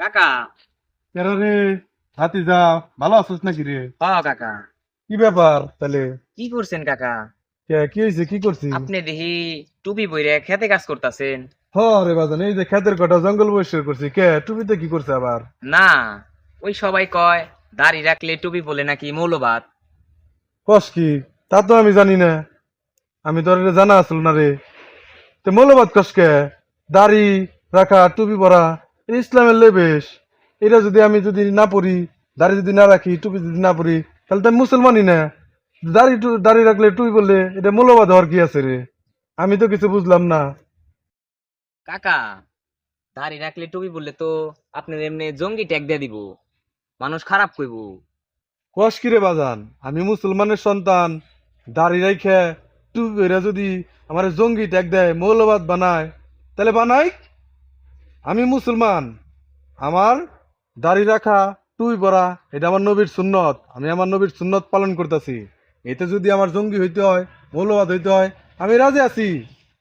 কাকা। রে? হাতি যা ভালো আছিস নাকি রে? হ কাকা। কি ব্যাপার তাহলে? কি করছেন কাকা? কি হয়েছে কি করছিস আপনি দেখি টুপি বইরে খেতে কাজ করতেছেন। হ রে বাজান এই যে খেতের কটা জঙ্গল বৈশ্বর করছি। কে টুপিতে কি করছে আবার? না ওই সবাই কয় দাড়ি রাখলে টুপি বলে নাকি মৌলবাদ। কস কি? তা তো আমি জানি না। আমি তোর জানা আসল না রে। তো মূল্যবাদ কসকে দাড়ি রাখা টুপি পরা ইসলামের লেবেশ। এটা যদি আমি যদি না পরি দাড়ি যদি না রাখি টুপি যদি না পরি তাহলে তো আমি মুসলমানই না। দাড়ি দাড়ি রাখলে টুপি বললে এটা মূল্যবাদ হওয়ার কি আছে রে? আমি তো কিছু বুঝলাম না। কাকা দাড়ি রাখলে টুপি বললে তো আপনি এমনি জঙ্গি ট্যাগ দিয়ে দিব। মানুষ খারাপ কইব। কস কি রে বাজান? আমি মুসলমানের সন্তান। দাড়ি রাইখে টুপি যদি আমার জঙ্গি ট্যাগ দেয় মৌলবাদ বানায় তাহলে বানাই আমি মুসলমান। আমার দাড়ি রাখা, টুপি পরা, এটা আমার নবীর সুন্নত। আমি আমার নবীর সুন্নত পালন করতেছি। এতে যদি আমার জঙ্গি হইতে হয়, মৌলবাদ হইতে হয়, আমি রাজি আছি।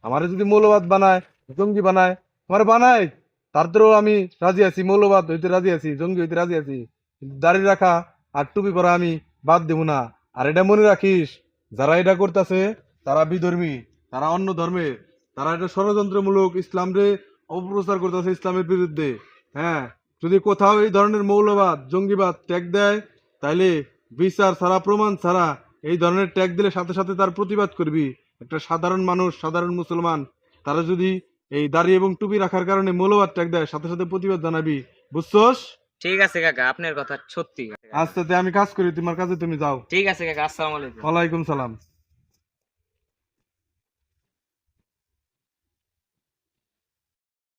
আমার যদি মৌলবাদ বানায়, জঙ্গি বানায়, আমার বানায় তারপরেও আমি রাজি আছি, মৌলবাদ হইতে রাজি আছি, জঙ্গি হইতে রাজি আছি। দাড়ি রাখা আর টুপি পরা আমি বাদ দেব না। আর এটা মনে রাখিস, যারা এটা করতেছে, তারা বিধর্মী, তারা অন্য ধর্মের তারা এটা ষড়যন্ত্রমূলক ইসলামরে অপপ্রচার করতেছে ইসলামের বিরুদ্ধে। হ্যাঁ যদি কোথাও এই ধরনের মৌলবাদ জঙ্গিবাদ ট্যাগ দেয় তাইলে বিচার ছাড়া প্রমাণ ছাড়া এই ধরনের ট্যাগ দিলে সাথে সাথে তার প্রতিবাদ করবি। একটা সাধারণ মানুষ সাধারণ মুসলমান তারা যদি এই দাড়ি এবং টুপি রাখার কারণে মৌলবাদ ট্যাগ দেয় সাথে সাথে প্রতিবাদ জানাবি। বুঝছস? ঠিক আছে কাকা আপনার কথা সত্যি। আস্তে আস্তে আমি কাজ করি তোমার কাজে তুমি যাও। ঠিক আছে কাকা আসসালামু আলাইকুম। ওয়ালাইকুম সালাম।